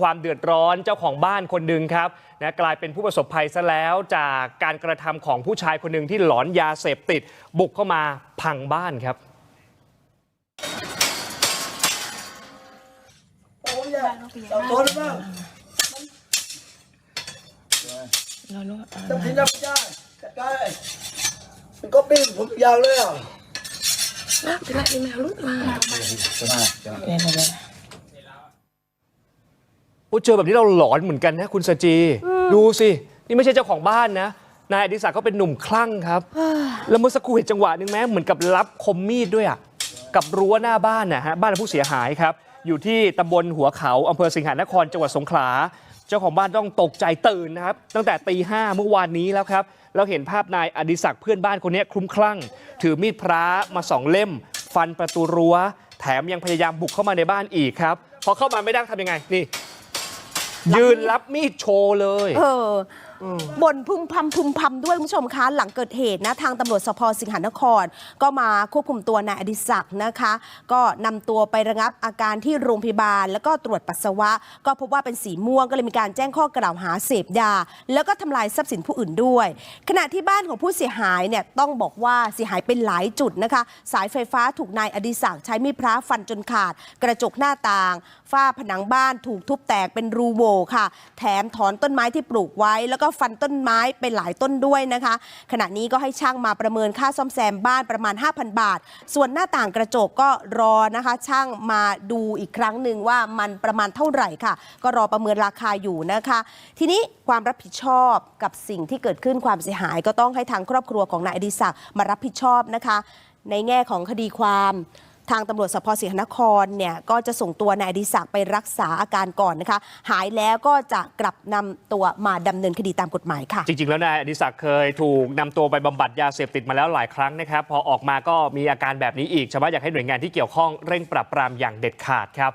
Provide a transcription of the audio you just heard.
ความเดือดร้อนเจ้าของบ้านคนหนึ่งครับนะกลายเป็นผู้ประสบภัยซะแล้วจากการกระทำของผู้ชายคนหนึ่งที่หลอนยาเสพติด บุกเข้ามาพังบ้านครับผมอยากเอาทนบ้างเราโลดต้องทิ้งน้ำยาจัดการเลยมันก็ปิ้งผมอยากเลยอะนะทีละอีเมลลุดมาเรียนอะไร โอ้เจอแบบนี้เราหลอนเหมือนกันนะคุณสจี ดูสิ นี่ไม่ใช่เจ้าของบ้านนะ นายอดิศักดิ์เขาเป็นหนุ่มคลั่งครับ แล้วเมื่อสักครู่เห็นจังหวะหนึ่งไหมเหมือนกับรับคมมีดด้วยอะกับรั้วหน้าบ้านนะฮะบ้านของผู้เสียหายครับ อยู่ที่ตำบลหัวเขาอำเภอสิงหานครจังหวัดสงขลาเจ้าของบ้านต้องตกใจตื่นนะครับ ตั้งแต่ตีห้าเมื่อวานนี้แล้วครับเราเห็นภาพนายอดิศักดิ์เพื่อนบ้านคนนี้คลุ้มคลั่ง ถือมีดพระมาสองเล่ม ฟันประตูรั้ว แถมยังพยายามบุกเข้ามาในบ้านอีกครับพอเข้ามาไม่ได้ทำยังไงนี่ ยืนรับมีดโชว์เลย เออ บ่นพึมพำพึมพำด้วยคุณผู้ชมคะหลังเกิดเหตุนะทางตำรวจสพสิงหนคร ก็มาควบคุมตัวนายอดิศักดิ์นะคะ ก็นำตัวไประงับอาการที่โรงพยาบาล แล้วก็ตรวจปัสสาวะ ก็พบว่าเป็นสีม่วงก็เลยมีการแจ้งข้อกล่าวหาเสพยา แล้วก็ทำลายทรัพย์สินผู้อื่นด้วย ขณะที่บ้านของผู้เสียหายเนี่ยต้องบอกว่าเสียหายเป็นหลายจุดนะคะ สายไฟฟ้าถูกนายอดิศักดิ์ใช้มีดพระฟันจนขาด กระจกหน้าต่าง ฝ้าผนังบ้านถูกทุบแตกเป็นรูโหว่ค่ะ แถมถอนต้นไม้ที่ปลูกไว้แล้วก็ก็ฟันต้นไม้ไปหลายต้นด้วยนะคะ ขณะนี้ก็ให้ช่างมาประเมินค่าซ่อมแซมบ้านประมาณ 5,000 บาท ส่วนหน้าต่างกระจกก็รอนะคะ ช่างมาดูอีกครั้งหนึ่งว่ามันประมาณเท่าไหร่ค่ะ ก็รอประเมินราคาอยู่นะคะ ทีนี้ความรับผิดชอบกับสิ่งที่เกิดขึ้นความเสียหาย ก็ต้องให้ทางครอบครัวของนายอดิศักดิ์มารับผิดชอบนะคะ ในแง่ของคดีความ ทางตำรวจสพศรีหนครเนี่ยก็จะส่งตัวนายอดิศักดิ์ไปรักษาอาการก่อนนะคะ หายแล้วก็จะกลับนำตัวมาดำเนินคดีตามกฎหมายค่ะ จริง ๆ แล้วนายอดิศักดิ์เคยถูกนำตัวไปบำบัดยาเสพติดมาแล้วหลายครั้งนะครับ พอออกมาก็มีอาการแบบนี้อีกชาวบ้านอยากให้หน่วยงานที่เกี่ยวข้องเร่งปรับปรามอย่างเด็ดขาดครับ